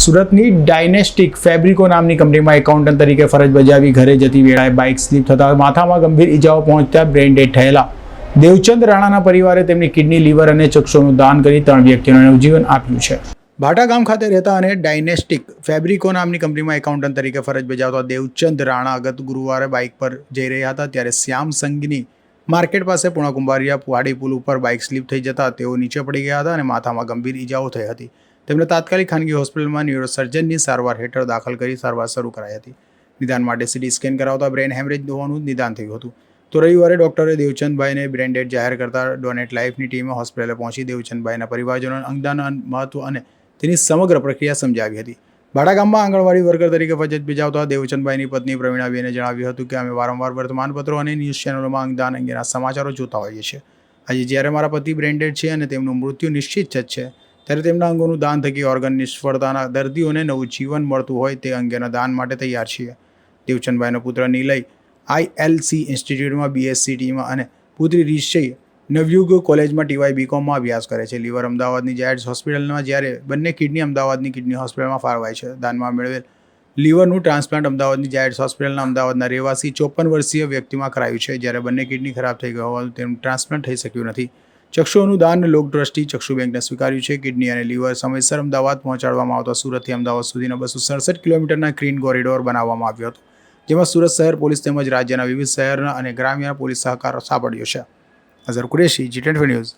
સુરતની ડાયનેસ્ટિક ફેબ્રિકો નામની કંપનીમાં એકાઉન્ટન્ટ તરીકે ફરજ બજાવી ઘરે જતી વેળાએ બાઇક સ્લીપ થતાં માથામાં ગંભીર ઈજાઓ પહોંચતા બ્રેઇન ડેડ થયેલા. દેવચંદ રાણાના પરિવારે તેમની કિડની, લીવર અને ચક્ષુનું દાન કરી ત્રણ વ્યક્તિઓને નવજીવન આપ્યું છે. ભાટા ગામ ખાતે રહેતા અને ડાયનેસ્ટિક ફેબ્રિકો નામની કંપનીમાં એકાઉન્ટન્ટ તરીકે ફરજ બજાવતા દેવચંદ રાણા ગત ગુરુવારે બાઇક પર જઈ રહ્યા હતા, ત્યારે શ્યામ સંઘની માર્કેટ પાસે પૂર્ણા કુંભારિયા વાડી પુલ ઉપર બાઇક સ્લીપ થઈ જતા તેઓ નીચે પડી ગયા હતા અને માથામાં ગંભીર ઈજાઓ થઈ હતી. તેમને તાત્કાલિક ખાનગી હોસ્પિટલમાં ન્યુરોસર્જનની સારવાર હેઠળ દાખલ કરી સારવાર શરૂ કરાઈ હતી. નિદાન માટે સીટી સ્કેન કરાવતા બ્રેન હેમરેજ હોવાનું નિદાન થયું હતું. તો રવિવારે ડોક્ટરે દેવચંદભાઈને બ્રેન ડેડ જાહેર કરતા ડોનેટ લાઈફની ટીમે હોસ્પિટલે પહોંચી દેવચંદભાઈના પરિવારજનોને અંગદાન, મહત્વ અને તેની સમગ્ર પ્રક્રિયા સમજાવી હતી. ભાડા ગામમાં આંગણવાડી વર્કર તરીકે ફરજ બજાવતા દેવચંદભાઈની પત્ની પ્રવીણાબેને જણાવ્યું હતું કે અમે વારંવાર વર્તમાનપત્રો અને ન્યૂઝ ચેનલોમાં અંગદાન અંગેના સમાચારો જોતા હોઈએ છીએ. આજે જ્યારે મારા પતિ બ્રેન્ડેડ છે અને તેમનું મૃત્યુ નિશ્ચિત જ છે, ત્યારે તેમના અંગોનું દાન થકી ઓર્ગન નિષ્ફળતાના દર્દીઓને નવું જીવન મળતું હોય તે અંગેના દાન માટે તૈયાર છીએ. દેવચંદભાઈનો પુત્ર નિલય આઈએલસી ઇન્સ્ટિટ્યૂટમાં બીએસસી ટીમાં અને પુત્રી રિષય નવયુગ કોલેજમાં ટીવાય બીકોમમાં અભ્યાસ કરે છે. લીવર અમદાવાદની જાયડ્સ હોસ્પિટલમાં જ્યારે બંને કિડની અમદાવાદની કિડની હોસ્પિટલમાં ફાળવાય છે. દાનમાં મેળવેલ લીવરનું ટ્રાન્સપ્લાન્ટ અમદાવાદની જાયડ્સ હોસ્પિટલના અમદાવાદના રહેવાસી ચોપન વર્ષીય વ્યક્તિમાં કરાયું છે. જ્યારે બંને કિડની ખરાબ થઈ ગયો હોવાનું તેનું ટ્રાન્સપ્લાન્ટ થઈ શક્યું નથી. ચક્ષુઓનું દાન લોક ટ્રસ્ટી ચક્ષુ બેંકને સ્વીકાર્યું છે. કિડની અને લીવર સમયસર અમદાવાદ પહોંચાડવામાં આવતા સુરતથી અમદાવાદ સુધીના બસો સડસઠ કિલોમીટરના ગ્રીન કોરિડોર બનાવવામાં આવ્યો હતો, જેમાં સુરત શહેર પોલીસ તેમજ રાજ્યના વિવિધ શહેરના અને ગ્રામ્ય પોલીસ સહકાર સાંપડ્યો છે. Azhar Qureshi G twenty news